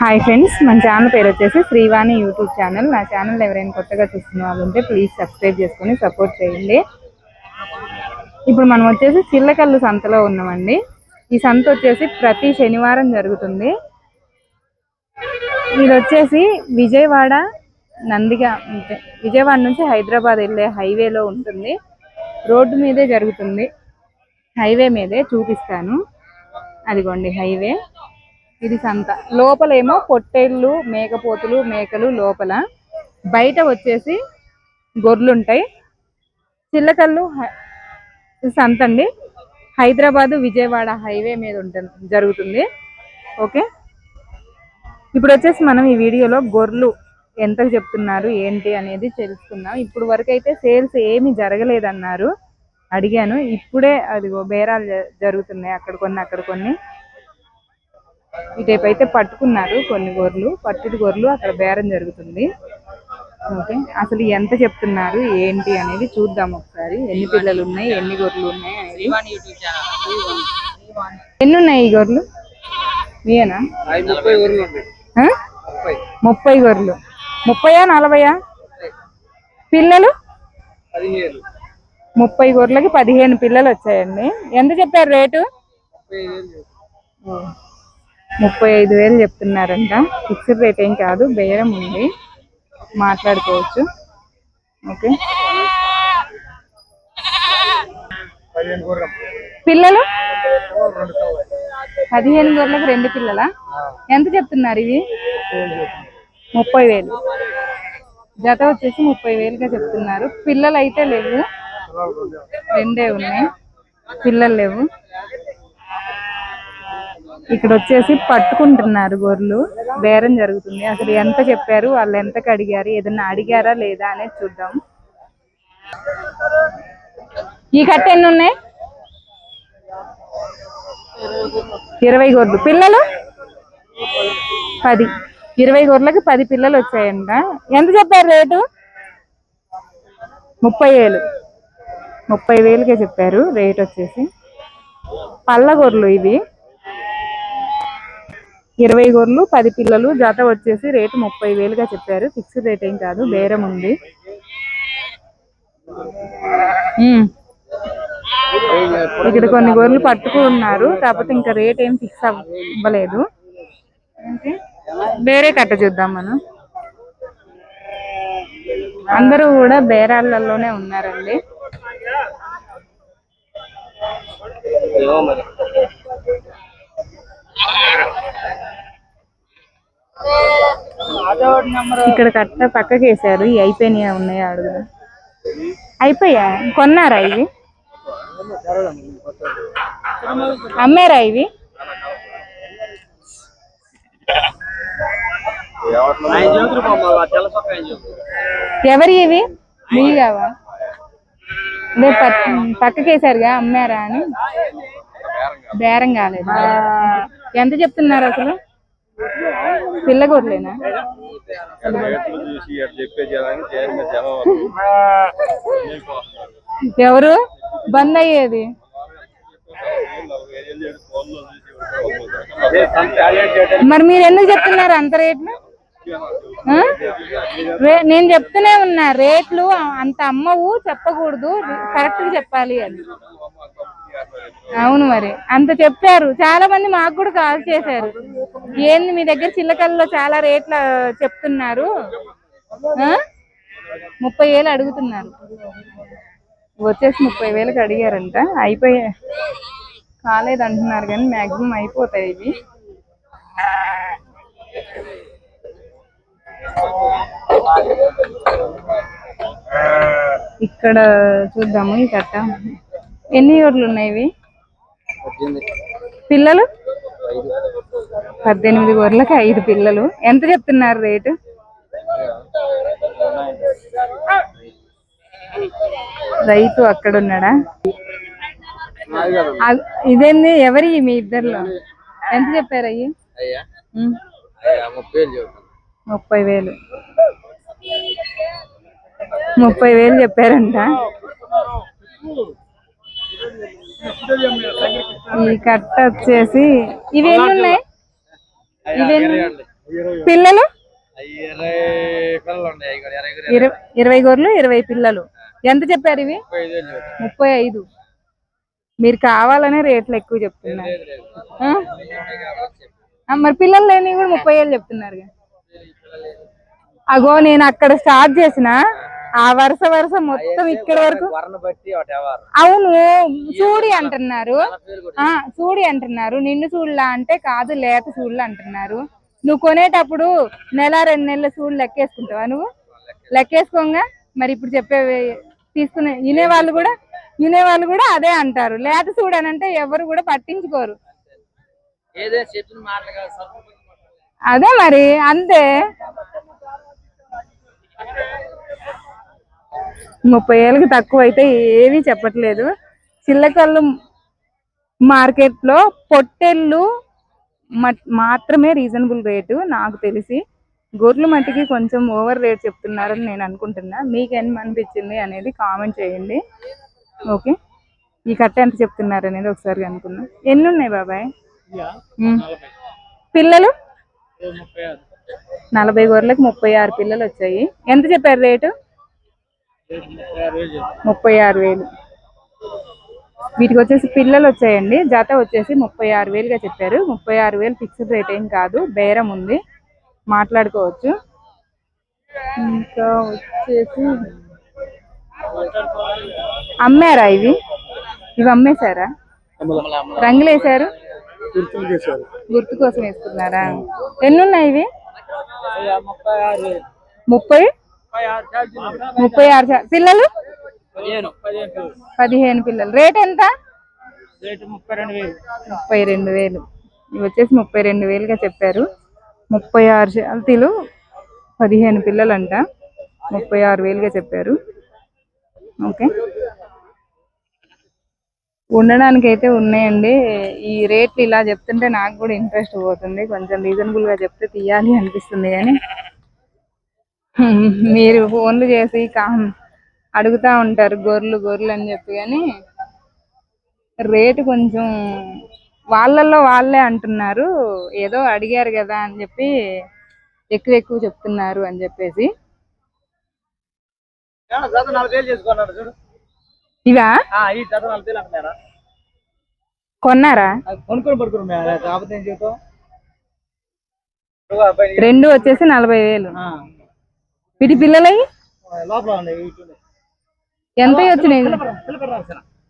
Hi friends మన channel పేరు వచ్చేసి శ్రీవాణి యూట్యూబ్ ఛానల్ నా ఛానల్ ఎవరైనా కొత్తగా చూస్తున్న వాళ్ళు ఉంటే ప్లీజ్ సబ్స్క్రైబ్ చేసుకొని సపోర్ట్ చేయండి. ఇప్పుడు మనం వచ్చేసి చిల్లకల్లు సంతలో ఉన్నామండి. ఈ సంత వచ్చేసి ప్రతి శనివారం జరుగుతుంది. ఇది వచ్చేసి విజయవాడ నందిగా విజయవాడ నుంచి హైదరాబాద్ వెళ్ళే హైవేలో ఉంటుంది. రోడ్డు మీదే జరుగుతుంది. హైవే మీదే చూపిస్తాను. అదిగోండి హైవే ఇది సంత లోపలేమో పొట్టేళ్ళు మేకపోతులు మేకలు లోపల. బయట వచ్చేసి గొర్రెలు ఉంటాయి చిల్లకల్లు సంత అండి హైదరాబాదు విజయవాడ హైవే మీద ఉంటుంది జరుగుతుంది. ఓకే? ఇప్పుడు వచ్చేసి మనం ఈ వీడియోలో గొర్రెలు ఎంత చెప్తున్నారు ఏంటి అనేది తెలుసుకుందాం. ఇప్పుడు వరకు అయితే సేల్స్ ఏమీ జరగలేదన్నారు. అడిగాను. ఇప్పుడే అదిగో బేరాలు జరుగుతున్నాయి. అక్కడ కొన్ని అక్కడ కొన్ని. ఇటేపు అయితే పట్టుకున్నారు కొన్ని గొర్రెలు పట్టుడు గొర్రెలు. అక్కడ బేరం జరుగుతుంది. ఓకే. అసలు ఎంత చెప్తున్నారు ఏంటి అనేది చూద్దాం ఒకసారి. ఎన్ని పిల్లలు ఉన్నాయి ఎన్ని గొర్రెలు ఉన్నాయి ఎన్ని ఉన్నాయి ఈ గొర్రెలు? మీయేనా ముప్పై గొర్రెలు ముప్పయా నలభయా? పిల్లలు? ముప్పై గొర్రెలకి పదిహేను పిల్లలు వచ్చాయండి. ఎంత చెప్పారు రేటు? ముప్పై ఐదు వేలు చెప్తున్నారంట. ఫిక్స్డ్ రేట్ ఏం కాదు బేరం ఉంది. మాట్లాడుకోవచ్చు. ఓకే. పిల్లలు? పదిహేను గొర్రెలకు రెండు పిల్లలా? ఎంత చెప్తున్నారు ఇవి? ముప్పై వేలు జత వచ్చేసి ముప్పై వేలుగా చెప్తున్నారు. పిల్లలు అయితే లేవు. రెండే ఉన్నాయి. పిల్లలు లేవు. ఇక్కడ వచ్చేసి పట్టుకుంటున్నారు గొర్రెలు. బేరం జరుగుతుంది. అసలు ఎంత చెప్పారు? వాళ్ళు ఎంతకు అడిగారు ఏదన్నా అడిగారా లేదా అనేది చూద్దాం. ఈ కట్ట ఎన్ని ఉన్నాయి? ఇరవై గొర్రెలు. పిల్లలు? పది. ఇరవై గొర్రెలకి పది పిల్లలు వచ్చాయంట. ఎంత చెప్పారు రేటు? ముప్పై వేలు. ముప్పై వేలుకే చెప్పారు రేట్ వచ్చేసి. పళ్ళ గొర్రెలు ఇవి. ఇరవై గొర్రెలు పది పిల్లలు జత వచ్చేసి రేటు ముప్పై వేలుగా చెప్పారు. ఫిక్స్డ్ రేట్ ఏం కాదు బేరం ఉంది. ఇక్కడ కొన్ని గొర్రెలు పట్టుకున్నారు కాకపోతే ఇంకా రేట్ ఏం ఫిక్స్ అవ్వలేదు. వేరే కట్ట చూద్దాం మనం. అందరూ కూడా బేరాలలోనే ఉన్నారండి. మరి. ఇక్కడ కట్ట పక్కకి వేసారు. ఇవి అయిపోయినాయా ఉన్నాయా అడుగుదా అయిపోయా? కొన్నారా ఇవి? అమ్మారా ఇవి? ఎవరి ఇవి? మీవి కావా అదే అమ్మారా అని? బేరం కాలేదు. ఎంత చెప్తున్నారు అసలు? పిల్ల గొర్రెలేనా చూసి చెప్పే జనానికి చేరిన జనం ఎవరు? బంద్ అయ్యేది. మరి మీరు ఎందుకు చెప్తున్నారు అంత రేట్లు? నేను చెప్తూనే ఉన్నా రేట్లు అంత అమ్మవు చెప్పకూడదు కరెక్ట్గా చెప్పాలి అని. అవును మరి. అంత చెప్పారు. చాలా మంది మాకు కూడా కాల్ చేశారు. ఏంది మీ దగ్గర చిల్లకల్లో చాలా రేట్లు చెప్తున్నారు? ఆ? ముప్పై వేలు అడుగుతున్నారు. వచ్చేసి ముప్పై వేలకు అడిగారంట. అయిపోయా కాలేదు అంటున్నారు కానీ మాక్సిమం అయిపోతాయి ఇవి. ఇక్కడ చూద్దాము ఈ కట్ట. ఎన్ని ఊర్లు ఉన్నాయి ఇవి? పిల్లలు? పద్దెనిమిది గొర్రెలకి ఐదు పిల్లలు. ఎంత చెప్తున్నారు రేటు? రైతు అక్కడ ఉన్నాడా? ఇదేంది? ఎవరి? మీ ఇద్దరిలో? ఎంత చెప్పారు అయ్యి? ముప్పై వేలు ముప్పై వేలు. చెప్పారంట. ఈ కట్ట వచ్చేసి ఇవి ఎన్ని ఉన్నాయి ఇవి పిల్లలు? ఇరవై ఇరవై ఇరవై గొర్రెలు ఇరవై పిల్లలు. ఎంత చెప్పారు ఇవి? ముప్పై ఐదు. మీరు కావాలనే రేట్లు ఎక్కువ చెప్తున్నారు. ఆ? మరి పిల్లలు లేని కూడా ముప్పై ఏళ్ళు చెప్తున్నారు అగో నేను అక్కడ స్టార్ట్ చేసిన ఆ వరుస వరుస మొత్తం ఇక్కడ వరకు అవును చూడి అంటున్నారు. ఆ చూడి అంటున్నారు. నిన్ను చూడలా అంటే కాదు లేత చూడలా అంటున్నారు. నువ్వు కొనేటప్పుడు నెల రెండు నెలల చూడు లెక్కేసుకుంటావా నువ్వు? లెక్కేసుకోగా. మరి ఇప్పుడు చెప్పే తీసుకునే వినేవాళ్ళు కూడా వినేవాళ్ళు కూడా అదే అంటారు. లేత చూడనంటే ఎవరు కూడా పట్టించుకోరు. అదే మరి అంతే. ముప్పై ఏళ్ళకి తక్కువ అయితే ఏమీ చెప్పట్లేదు. చిల్లకల్లు మార్కెట్లో పొట్టెళ్ళు మాత్రమే రీజనబుల్ రేటు నాకు తెలిసి. గొర్రెల మట్టికి కొంచెం ఓవర్ రేట్ చెప్తున్నారని నేను అనుకుంటున్నా. అనిపించింది అనేది కామెంట్ చేయండి. ఓకే? ఈ కట్ట ఎంత చెప్తున్నారు అనేది ఒకసారి అనుకున్నాం ఎన్ని ఉన్నాయి బాబాయ్. పిల్లలు? నలభై గొర్రెలకు ముప్పై ఆరు పిల్లలు వచ్చాయి. ఎంత చెప్పారు రేటు? ముప్పై ఆరు వేలు. వీటికి వచ్చేసి పిల్లలు వచ్చాయండి జత వచ్చేసి ముప్పై ఆరు వేలుగా చెప్పారు. ముప్పై ఆరు వేలు ఫిక్స్డ్ రేట్ ఏం కాదు. బేరం ఉంది. మాట్లాడుకోవచ్చు. ఇంకా వచ్చేసి అమ్మారా ఇవి? ఇవి అమ్మేశారా? రంగులు వేసారు గుర్తు కోసం వేసుకున్నారా? ఎన్ని ఉన్నాయి ఇవి? ముప్పై ముప్పై ఆరు పిల్లలు? పదిహేను పిల్లలు. రేట్ ఎంత? ముప్పై రెండు వేలు. ఇవి వచ్చేసి ముప్పై రెండు వేలుగా చెప్పారు. ముప్పై ఆరు శాలతీలు పదిహేను పిల్లలంట. ముప్పై ఆరు వేలుగా చెప్పారు. ఓకే. ఉండడానికి అయితే ఉన్నాయండి. ఈ రేట్లు ఇలా చెప్తుంటే నాకు కూడా ఇంట్రెస్ట్ పోతుంది. కొంచెం రీజనబుల్గా చెప్తే తీయాలి అనిపిస్తుంది కానీ మీరు ఫోన్లు చేసి కా అడుగుతా ఉంటారు గొర్రెలు గొర్రెలు అని చెప్పి కానీ రేటు కొంచెం వాళ్ళల్లో వాళ్ళే అంటున్నారు ఏదో అడిగారు కదా అని చెప్పి ఎక్కువ ఎక్కువ చెప్తున్నారు అని చెప్పేసి. ఇవా? కొన్నారా? రెండు వచ్చేసి నలభై వేలు. వీటి పిల్లలవి ఉన్నాయి. ఎంత వచ్చినాయి.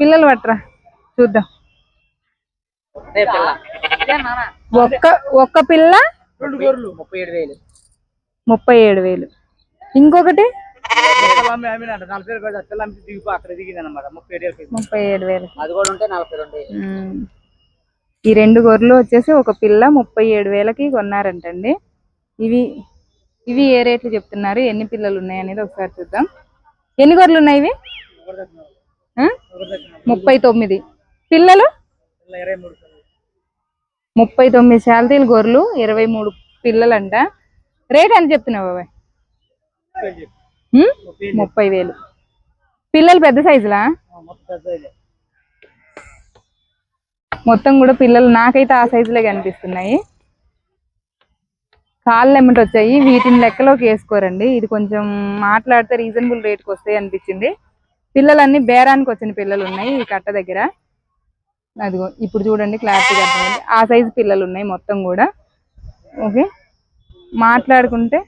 పిల్లలు పట్టరా? చూద్దాం. ఒక్క ఒక్క పిల్ల? ముప్పై ఏడు వేలు. ముప్పై ఏడు వేలు. ఇంకొకటి? పిల్లలు ముప్పై ఏడు వేలు. ఈ రెండు గొర్రెలు వచ్చేసి ఒక పిల్ల ముప్పై ఏడు వేలకి కొన్నారంటండి. ఇవి ఇవి ఏ రేట్లు చెప్తున్నారు? ఎన్ని పిల్లలు ఉన్నాయి అనేది ఒకసారి చూద్దాం. ఎన్ని గొర్రెలు ఉన్నాయి ఇవి? ఆ? ముప్పై తొమ్మిది. పిల్లలు? ముప్పై తొమ్మిది శాలరీలు గొర్రెలు ఇరవై మూడు పిల్లలంట. రేట్ ఎంత చెప్తున్నావు బాబాయ్? ముప్పై వేలు. పిల్లలు పెద్ద సైజులా? మొత్తం మొత్తం కూడా పిల్లలు నాకైతే ఆ సైజులే కనిపిస్తున్నాయి. కాళ్ళు ఎమ్మటి వచ్చాయి. వీటిని లెక్కలోకి వేసుకోరండి. ఇది కొంచెం మాట్లాడితే రీజనబుల్ రేట్కి వస్తాయి అనిపించింది. పిల్లలన్నీ బేరానికి వచ్చిన పిల్లలు ఉన్నాయి ఈ కట్ట దగ్గర. అదిగో ఇప్పుడు చూడండి క్లారిటీగా అర్థమైంది. ఆ సైజు పిల్లలు ఉన్నాయి మొత్తం కూడా. ఓకే? మాట్లాడుకుంటే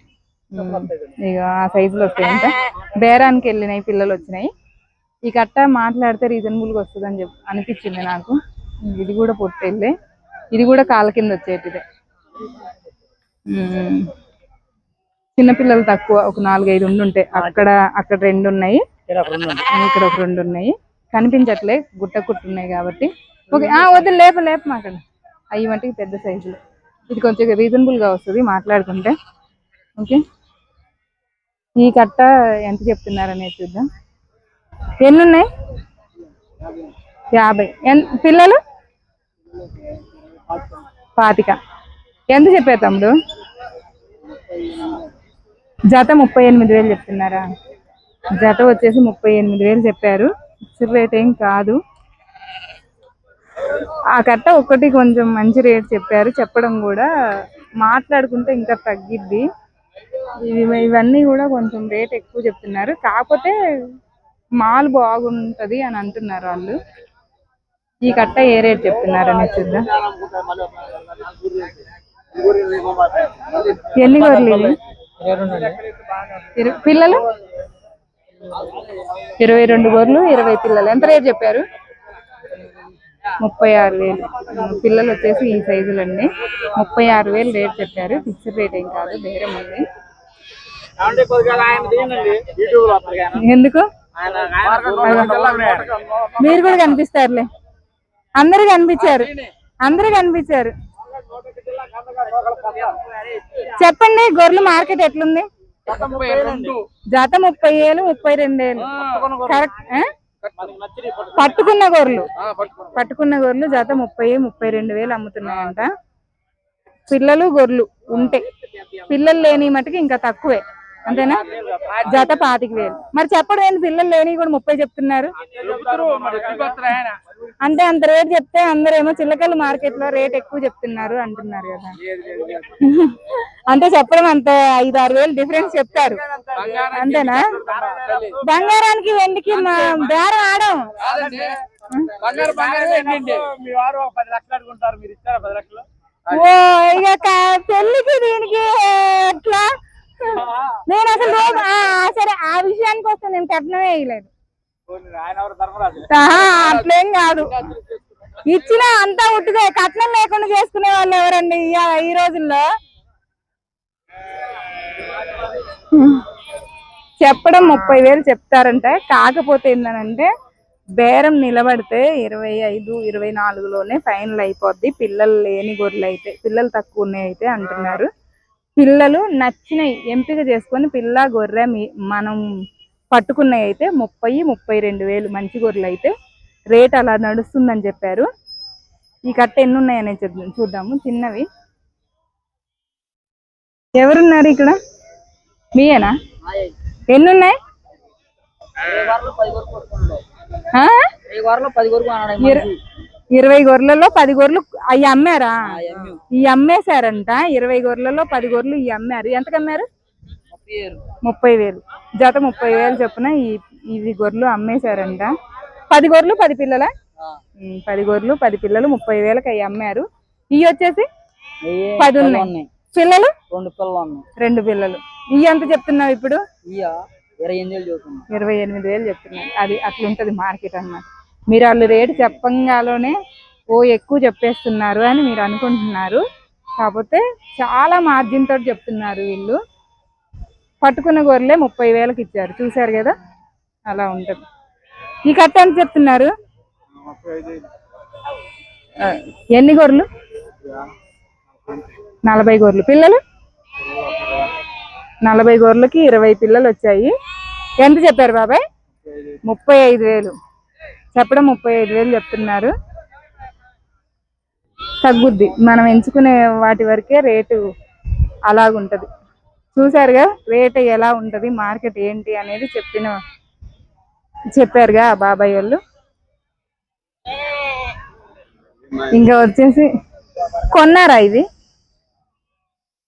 ఇక ఆ సైజులో వస్తాయంట బేరానికి వెళ్ళినాయి పిల్లలు వచ్చినాయి. ఈ కట్ట మాట్లాడితే రీజనబుల్గా వస్తుంది అని చెప్పి అనిపించింది నాకు. ఇది కూడా పొట్టెళ్ళే. ఇది కూడా కాళ్ళ కింద వచ్చేటిదే. చిన్నపిల్లలు తక్కువ ఒక నాలుగైదు ఉండుంటాయి అక్కడ అక్కడ రెండు ఉన్నాయి. ఇక్కడ ఒక రెండు ఉన్నాయి. కనిపించట్లే గుట్ట కుట్టు ఉన్నాయి కాబట్టి. ఓకే ఆ వద్దు లేప లేప మాకండి అవి మట్టుకి పెద్ద సైజులు ఇది కొంచెం రీజనబుల్గా వస్తుంది మాట్లాడుకుంటే. ఓకే. ఈ కట్ట ఎంత చెప్తున్నారు అనేది చూద్దాం. ఎన్ని ఉన్నాయి? యాభై. ఎన్ పిల్లలు? పాతిక. ఎంత చెప్పారు తమ్ముడు? జత ముప్పై ఎనిమిది వేలు చెప్తున్నారా? జత వచ్చేసి ముప్పై ఎనిమిది వేలు చెప్పారు. ఫిక్స్డ్ రేట్ ఏం కాదు. ఆ కట్ట ఒక్కటి కొంచెం మంచి రేట్ చెప్పారు. చెప్పడం కూడా మాట్లాడుకుంటే ఇంకా తగ్గిద్ది. ఇవన్నీ కూడా కొంచెం రేట్ ఎక్కువ చెప్తున్నారు. కాకపోతే మాల్ బాగుంటది అని అంటున్నారు వాళ్ళు. ఈ కట్ట ఏ రేట్ చెప్తున్నారని చూద్దాం. ఎన్ని గొర్రెలు పిల్లలు? ఇరవై రెండు గొర్రెలు ఇరవై పిల్లలు. ఎంత రేట్ చెప్పారు? ముప్పై ఆరు వేలు. పిల్లలు వచ్చేసి ఈ సైజులండి ముప్పై ఆరు వేలు రేట్ చెప్పారు. ఫిక్స్డ్ రేట్ ఏం కాదు బేరం ఉంది. ఎందుకు? మీరు కూడా కనిపిస్తారులే. అందరూ కనిపించారు. అందరూ కనిపించారు. చెప్పండి గొర్రెలు మార్కెట్ ఎట్లుంది? జత ముప్పై ఏళ్ళు ముప్పై రెండు ఏళ్ళు కరెక్ట్ పట్టుకున్న గొర్రెలు. పట్టుకున్న గొర్రెలు జత ముప్పై ముప్పై రెండు వేలు అమ్ముతున్నాయంట. పిల్లలు గొర్రెలు ఉంటే. పిల్లలు లేని మటుకు ఇంకా తక్కువే. అంతేనా? జత పాతిక వేలు. మరి చెప్పడం ఏంటి పిల్లలు లేని కూడా ముప్పై చెప్తున్నారు. అంటే అంత రేట్ చెప్తే అందరేమో చిల్లకల్లు మార్కెట్లో రేట్ ఎక్కువ చెప్తున్నారు అంటున్నారు కదా. అంటే చెప్పడం అంత ఐదు ఆరు వేలు డిఫరెన్స్ చెప్తారు. అంతేనా? బంగారానికి వెండికి మా బేరం ఆడం. ఓ ఇక పెళ్ళికి దీనికి ఎట్లా? నేను అసలు రోజు సరే ఆ విషయానికి వస్తే నేను కట్నమే వేయలేదు. అట్లేం కాదు. ఇచ్చిన అంతా ఉట్టుదే కట్నం లేకుండా చేసుకునే వాళ్ళు ఎవరండి ఈ- ఈ రోజుల్లో? చెప్పడం ముప్పై వేలు చెప్తారంట. కాకపోతే ఏంటంటే బేరం నిలబడితే ఇరవై ఐదు ఇరవై నాలుగులోనే ఫైనల్ అయిపోద్ది. పిల్లలు లేని గొర్రెలు అయితే పిల్లలు తక్కువ ఉన్నాయి అయితే అంటున్నారు. పిల్లలు నచ్చినవి ఎంపిక చేసుకొని పిల్ల గొర్రె మనం పట్టుకున్నవి అయితే ముప్పై ముప్పై రెండు వేలు మంచి గొర్రెలు అయితే రేట్ అలా నడుస్తుందని చెప్పారు. ఈ కట్ట ఎన్ని ఉన్నాయని చూద్దాం చూద్దాము. చిన్నవి. ఎవరున్నారు ఇక్కడ? మీయేనా? ఎన్ని ఉన్నాయి ఆ? ఇర- ఇరవై గొర్రెలలో పది గొర్రెలు అవి అమ్మారా? ఈ అమ్మేశారంట. ఇరవై గొర్రెలలో పది గొర్రెలు ఈ అమ్మారు. ఎంతకు అమ్మారు? ముప్పై వేలు. జత ముప్పై వేలు చొప్పున ఈ ఇవి గొర్రెలు అమ్మేశారంట. పది గొర్రెలు పది పిల్లల? పది గొర్రెలు పది పిల్లలు ముప్పై వేలకు అవి అమ్మారు. ఇవి వచ్చేసి? పది ఉన్నాయి. పిల్లలు? రెండు పిల్లలు రెండు పిల్లలు. ఇవి ఎంత చెప్తున్నావు ఇప్పుడు? ఇరవై ఎనిమిది వేలు చెప్తున్నారు అది అట్లుంటది మార్కెట్ అన్నమాట. మీరు వాళ్ళు రేటు చెప్పంగాలోనే ఓ ఎక్కువ చెప్పేస్తున్నారు అని మీరు అనుకుంటున్నారు. కాకపోతే చాలా మార్జిన్తో చెప్తున్నారు వీళ్ళు. పట్టుకున్న గొర్రెలే ముప్పై వేలకు ఇచ్చారు. చూశారు కదా? అలా ఉంటుంది. ఈ కట్ట ఎంత చెప్తున్నారు? ఎన్ని గొర్రెలు? నలభై గొర్రెలు. పిల్లలు? నలభై గొర్రెలకి ఇరవై పిల్లలు వచ్చాయి. ఎంత చెప్పారు బాబాయ్? ముప్పై ఐదు వేలు. చెప్పడం ముప్పై ఐదు వేలు చెప్తున్నారు. తగ్గుద్ది. మనం ఎంచుకునే వాటి వరకే రేటు అలాగుంటుంది. చూసారుగా రేట్ ఎలా ఉంటది మార్కెట్ ఏంటి అనేది చెప్పిన చెప్పారుగా ఆ బాబాయ్ వాళ్ళు. ఇంకా వచ్చేసి కొన్నారా ఇది?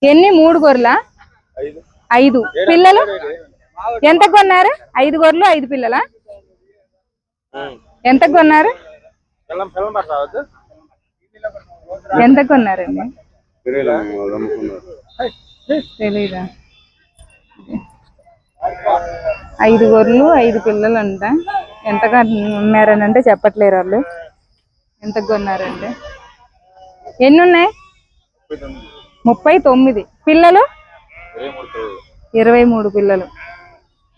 ఎన్ని? మూడు గొర్రెలా? ఐదు. పిల్లలు? ఎంత కొన్నారు? ఐదు గొర్రెలు ఐదు పిల్లలా? ఎంత కొన్నారు? ఎంత కొన్నారండి? తెలీదా ఐదు గొర్రెలు ఐదు పిల్లలు అంట ఎంత కొన్నారని అంటే చెప్పట్లేరు వాళ్ళు. ఎంత కొన్నారంటే ఎన్ని ఉన్నాయి ముప్పై తొమ్మిది. పిల్లలు? ఇరవై మూడు పిల్లలు.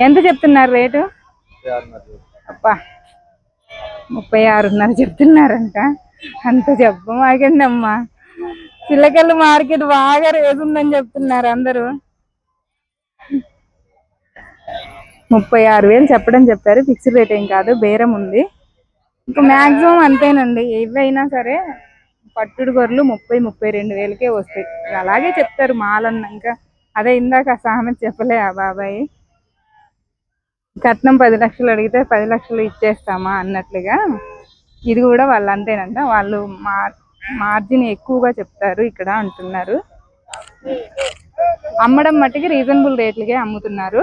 ఎంత చెప్తున్నారు రేటు? అబ్బా! ముప్పై ఆరున్నర చెప్తున్నారంట. అంత చెప్పమాకండి అమ్మా చిల్లకల్లు మార్కెట్ బాగా రేటు ఉందని చెప్తున్నారు అందరూ. ముప్పై ఆరు వేలు చెప్పడం చెప్పారు. ఫిక్స్డ్ రేట్ ఏం కాదు బేరం ఉంది. ఇంకా మాక్సిమం అంతేనండి. ఏవైనా సరే పట్టుడు గొర్రెలు ముప్పై ముప్పై రెండు వేలకే వస్తాయి. అలాగే చెప్తారు మాలన్నాక అదే ఇందాక సహమతి చెప్పలే ఆ బాబాయ్. కట్నం పది లక్షలు అడిగితే పది లక్షలు ఇచ్చేస్తామా అన్నట్లుగా. ఇది కూడా వాళ్ళు అంతేనంట వాళ్ళు మార్ మార్జిన్ ఎక్కువగా చెప్తారు ఇక్కడ అంటున్నారు. అమ్మడం మట్టికి రీజనబుల్ రేట్లకే అమ్ముతున్నారు.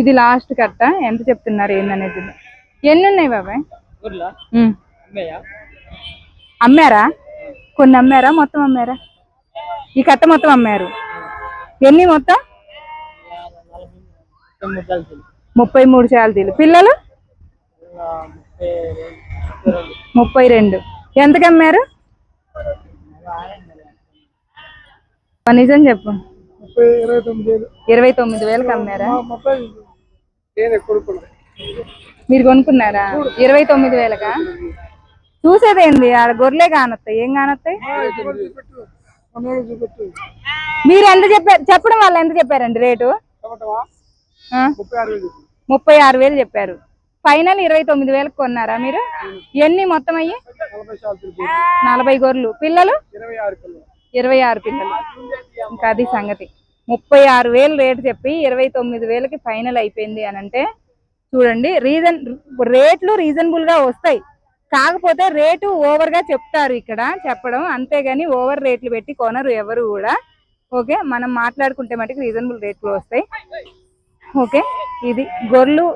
ఇది లాస్ట్ కట్ట. ఎంత చెప్తున్నారు ఏందనేది. ఎన్ని ఉన్నాయి బాబాయ్ అమ్మారా? కొన్ని అమ్మారా? మొత్తం అమ్మారా? ఈ కట్ట మొత్తం అమ్మారు. ఎన్ని మొత్తం? ముప్పై మూడు శాలతీలు పిల్లలు? ముప్పై రెండు. ఎంతకు అమ్మారు? నిజం చెప్పు. ఇరవై తొమ్మిది వేలకు అమ్మారా? మీరు కొనుక్కున్నారా? ఇరవై తొమ్మిది వేలకా? చూసేదేంది? ఆడ గొర్రెలే కానొస్తాయి ఏం కానొస్తాయి మీరు ఎంత చెప్పారు? చెప్పడం వాళ్ళు ఎంత చెప్పారండి రేటు? ముప్పై ఆరు వేలు చెప్పారు. ఫైనల్ ఇరవై తొమ్మిది వేలకు కొన్నారా మీరు? ఎన్ని మొత్తం అయ్యి? నలభై గొర్రెలు. పిల్లలు? ఇరవై ఆరు కిలో ఇరవై ఆరు పిల్లలు. ఇంకా అది సంగతి. ముప్పై ఆరు వేలు రేటు చెప్పి ఇరవై తొమ్మిది వేలకి ఫైనల్ అయిపోయింది అని అంటే చూడండి రీజన్ రేట్లు రీజనబుల్గా వస్తాయి. కాకపోతే రేటు ఓవర్గా చెప్తారు ఇక్కడ చెప్పడం. అంతేగాని ఓవర్ రేట్లు పెట్టి కొనరు ఎవరు కూడా. ఓకే? మనం మాట్లాడుకుంటే మటుకు రీజనబుల్ రేట్లు వస్తాయి. ఓకే. ఇది గొర్రెలు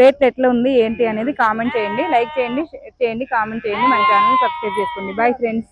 రేట్లు ఎట్లా ఉంది ఏంటి అనేది కామెంట్ చేయండి. లైక్ చేయండి షేర్ చేయండి కామెంట్ చేయండి. మన ఛానల్ సబ్స్క్రైబ్ చేసుకోండి. Bye friends